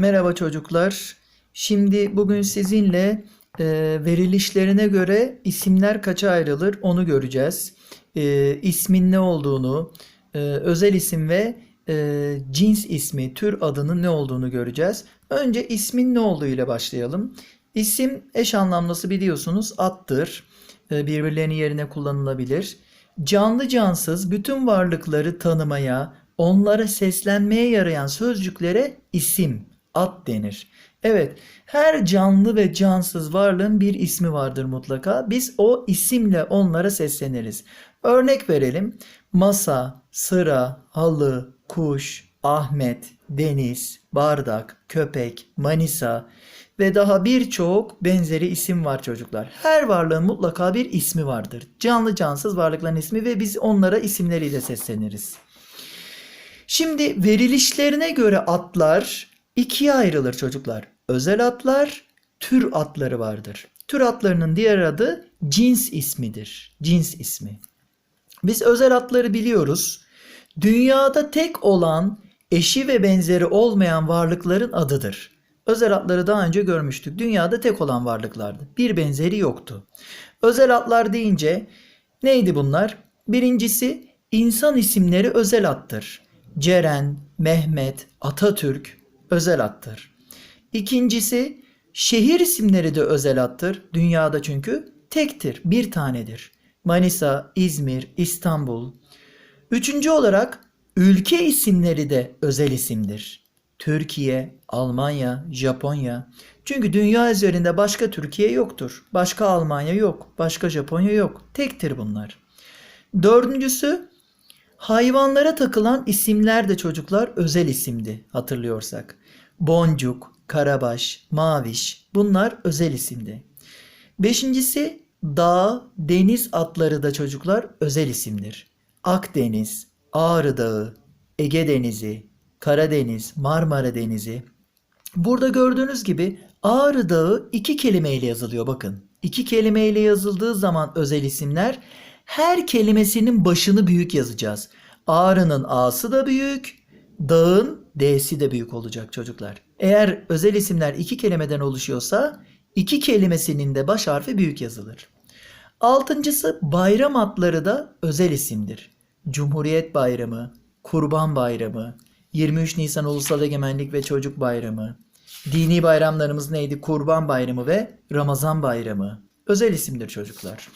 Merhaba çocuklar. Şimdi bugün sizinle e, verilişlerine göre isimler kaça ayrılır onu göreceğiz. E, ismin ne olduğunu, e, özel isim ve e, cins ismi, tür adının ne olduğunu göreceğiz. Önce ismin ne olduğu ile başlayalım. İsim eş anlamlısı biliyorsunuz attır. E, birbirlerinin yerine kullanılabilir. Canlı cansız bütün varlıkları tanımaya, onlara seslenmeye yarayan sözcüklere isim, ad denir. Evet, her canlı ve cansız varlığın bir ismi vardır mutlaka. Biz o isimle onlara sesleniriz. Örnek verelim. Masa, sıra, halı, kuş, Ahmet, deniz, bardak, köpek, Manisa ve daha birçok benzeri isim var çocuklar. Her varlığın mutlaka bir ismi vardır. Canlı cansız varlıkların ismi ve biz onlara isimleriyle sesleniriz. Şimdi verilişlerine göre atlar ikiye ayrılır çocuklar. Özel atlar, tür atları vardır. Tür atlarının diğer adı cins ismidir. Cins ismi. Biz özel atları biliyoruz. Dünyada tek olan, eşi ve benzeri olmayan varlıkların adıdır. Özel atları daha önce görmüştük. Dünyada tek olan varlıklardı. Bir benzeri yoktu. Özel atlar deyince neydi bunlar? Birincisi insan isimleri özel attır. Ceren, Mehmet, Atatürk özel attır. İkincisi şehir isimleri de özel attır. Dünyada çünkü tektir, bir tanedir. Manisa, İzmir, İstanbul. Üçüncü olarak ülke isimleri de özel isimdir. Türkiye, Almanya, Japonya. Çünkü dünya üzerinde başka Türkiye yoktur. Başka Almanya yok. Başka Japonya yok. Tektir bunlar. Dördüncüsü hayvanlara takılan isimler de çocuklar özel isimdi hatırlıyorsak. Boncuk, Karabaş, Maviş bunlar özel isimdi. Beşincisi dağ, deniz atları da çocuklar özel isimdir. Akdeniz, Ağrı Dağı, Ege Denizi, Karadeniz, Marmara Denizi. Burada gördüğünüz gibi Ağrı Dağı iki kelimeyle yazılıyor bakın. İki kelimeyle yazıldığı zaman özel isimler her kelimesinin başını büyük yazacağız. Ağrı'nın A'sı da büyük, dağın D'si de büyük olacak çocuklar. Eğer özel isimler iki kelimeden oluşuyorsa iki kelimesinin de baş harfi büyük yazılır. Altıncısı bayram adları da özel isimdir. Cumhuriyet Bayramı, Kurban Bayramı, 23 Nisan Ulusal Egemenlik ve Çocuk Bayramı, dini bayramlarımız neydi? Kurban Bayramı ve Ramazan Bayramı. Özel isimdir çocuklar.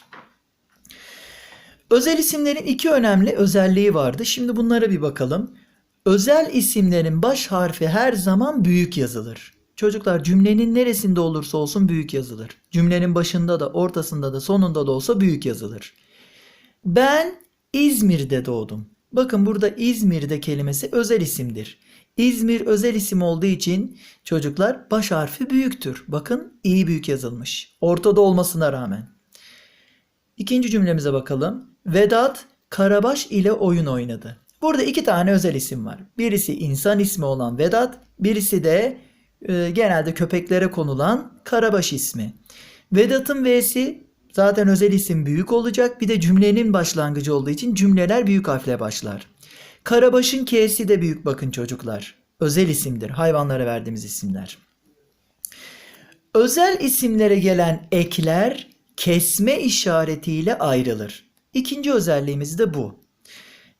Özel isimlerin iki önemli özelliği vardı. Şimdi bunlara bir bakalım. Özel isimlerin baş harfi her zaman büyük yazılır. Çocuklar cümlenin neresinde olursa olsun büyük yazılır. Cümlenin başında da, ortasında da, sonunda da olsa büyük yazılır. Ben İzmir'de doğdum. Bakın burada İzmir'de kelimesi özel isimdir. İzmir özel isim olduğu için çocuklar baş harfi büyüktür. Bakın iyi büyük yazılmış. Ortada olmasına rağmen. İkinci cümlemize bakalım. Vedat Karabaş ile oyun oynadı. Burada iki tane özel isim var. Birisi insan ismi olan Vedat, birisi de e, genelde köpeklere konulan Karabaş ismi. Vedat'ın V'si zaten özel isim büyük olacak. Bir de cümlenin başlangıcı olduğu için cümleler büyük harfle başlar. Karabaş'ın K'si de büyük bakın çocuklar. Özel isimdir. Hayvanlara verdiğimiz isimler. Özel isimlere gelen ekler kesme işaretiyle ayrılır. İkinci özelliğimiz de bu.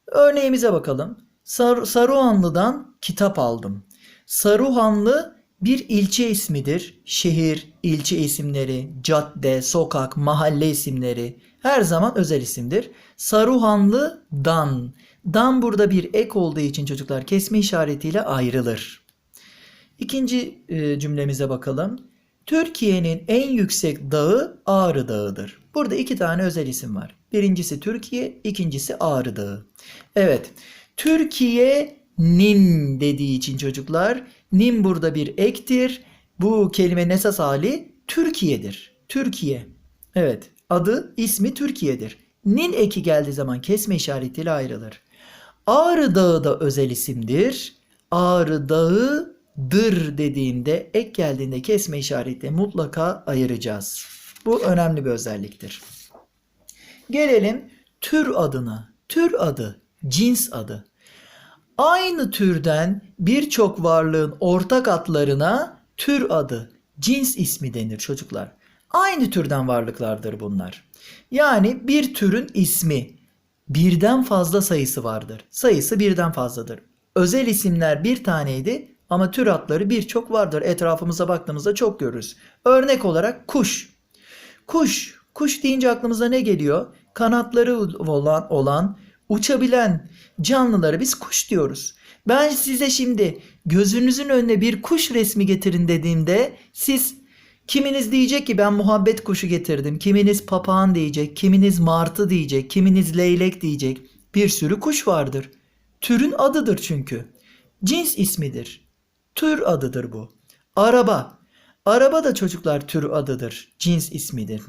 Örneğimize bakalım. Sar Saruhanlı'dan kitap aldım. Saruhanlı bir ilçe ismidir. Şehir, ilçe isimleri, cadde, sokak, mahalle isimleri her zaman özel isimdir. Saruhanlı'dan. Dan burada bir ek olduğu için çocuklar kesme işaretiyle ayrılır. İkinci e, cümlemize bakalım. Türkiye'nin en yüksek dağı Ağrı Dağı'dır. Burada iki tane özel isim var. Birincisi Türkiye, ikincisi Ağrı. Evet, Türkiye'nin dediği için çocuklar, nin burada bir ektir. Bu kelimenin esas hali Türkiye'dir. Türkiye. Evet, adı, ismi Türkiye'dir. Nin eki geldiği zaman kesme işaretiyle ayrılır. Ağrı Dağı da özel isimdir. Ağrı Dağı dır dediğinde ek geldiğinde kesme işareti mutlaka ayıracağız. Bu önemli bir özelliktir. Gelelim tür adına. Tür adı, cins adı. Aynı türden birçok varlığın ortak adlarına tür adı, cins ismi denir çocuklar. Aynı türden varlıklardır bunlar. Yani bir türün ismi birden fazla sayısı vardır. Sayısı birden fazladır. Özel isimler bir taneydi ama tür adları birçok vardır. Etrafımıza baktığımızda çok görürüz. Örnek olarak kuş. Kuş, kuş deyince aklımıza ne geliyor? Kanatları olan, olan, uçabilen canlıları biz kuş diyoruz. Ben size şimdi gözünüzün önüne bir kuş resmi getirin dediğimde siz kiminiz diyecek ki ben muhabbet kuşu getirdim. Kiminiz papağan diyecek, kiminiz martı diyecek, kiminiz leylek diyecek. Bir sürü kuş vardır. Türün adıdır çünkü. Cins ismidir. Tür adıdır bu. Araba. Araba da çocuklar tür adıdır. Cins ismidir.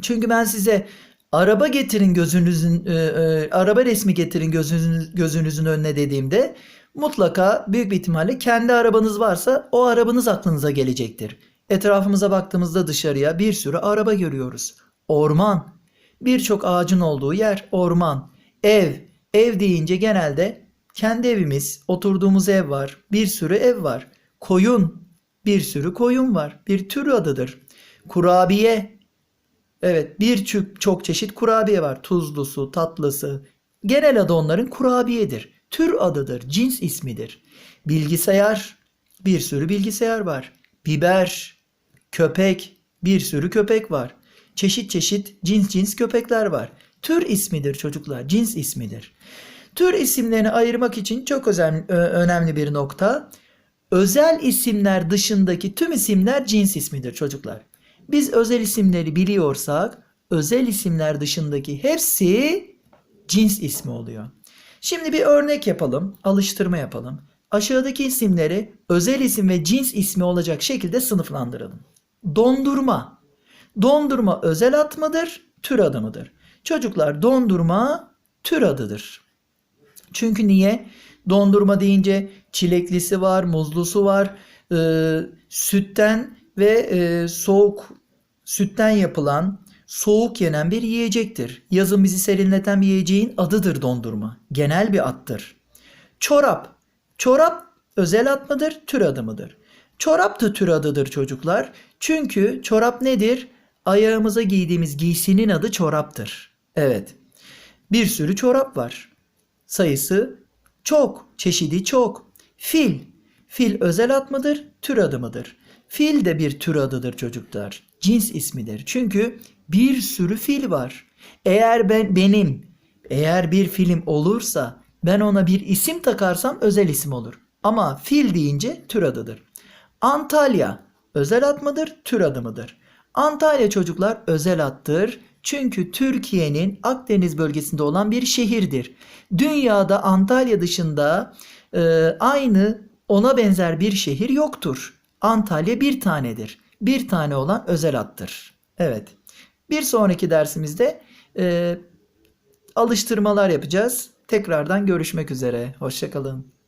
Çünkü ben size araba getirin gözünüzün e, e, araba resmi getirin gözünüzün, gözünüzün önüne dediğimde mutlaka büyük bir ihtimalle kendi arabanız varsa o arabanız aklınıza gelecektir. Etrafımıza baktığımızda dışarıya bir sürü araba görüyoruz. Orman, birçok ağacın olduğu yer orman. Ev, ev deyince genelde kendi evimiz, oturduğumuz ev var. Bir sürü ev var. Koyun, bir sürü koyun var. Bir tür adıdır. Kurabiye, Evet birçok çok çeşit kurabiye var. Tuzlusu, tatlısı. Genel adı onların kurabiyedir. Tür adıdır, cins ismidir. Bilgisayar, bir sürü bilgisayar var. Biber, köpek, bir sürü köpek var. Çeşit çeşit cins cins köpekler var. Tür ismidir çocuklar, cins ismidir. Tür isimlerini ayırmak için çok özel, önemli bir nokta. Özel isimler dışındaki tüm isimler cins ismidir çocuklar. Biz özel isimleri biliyorsak özel isimler dışındaki hepsi cins ismi oluyor. Şimdi bir örnek yapalım, alıştırma yapalım. Aşağıdaki isimleri özel isim ve cins ismi olacak şekilde sınıflandıralım. Dondurma. Dondurma özel ad mıdır, tür adı mıdır? Çocuklar dondurma tür adıdır. Çünkü niye? Dondurma deyince çileklisi var, muzlusu var, e, sütten ve e, soğuk sütten yapılan soğuk yenen bir yiyecektir. Yazın bizi serinleten bir yiyeceğin adıdır dondurma. Genel bir addır. Çorap. Çorap özel ad mıdır, tür adı mıdır? Çorap da tür adıdır çocuklar. Çünkü çorap nedir? Ayağımıza giydiğimiz giysinin adı çoraptır. Evet. Bir sürü çorap var. Sayısı çok, çeşidi çok. Fil. Fil özel ad mıdır, tür adı mıdır? Fil de bir tür adıdır çocuklar. Cins ismidir. Çünkü bir sürü fil var. Eğer ben benim eğer bir film olursa ben ona bir isim takarsam özel isim olur. Ama fil deyince tür adıdır. Antalya özel ad mıdır, tür adı mıdır? Antalya çocuklar özel addır. Çünkü Türkiye'nin Akdeniz bölgesinde olan bir şehirdir. Dünyada Antalya dışında e, aynı ona benzer bir şehir yoktur. Antalya bir tanedir. Bir tane olan özel addır. Evet. Bir sonraki dersimizde e, alıştırmalar yapacağız. Tekrardan görüşmek üzere. Hoşçakalın.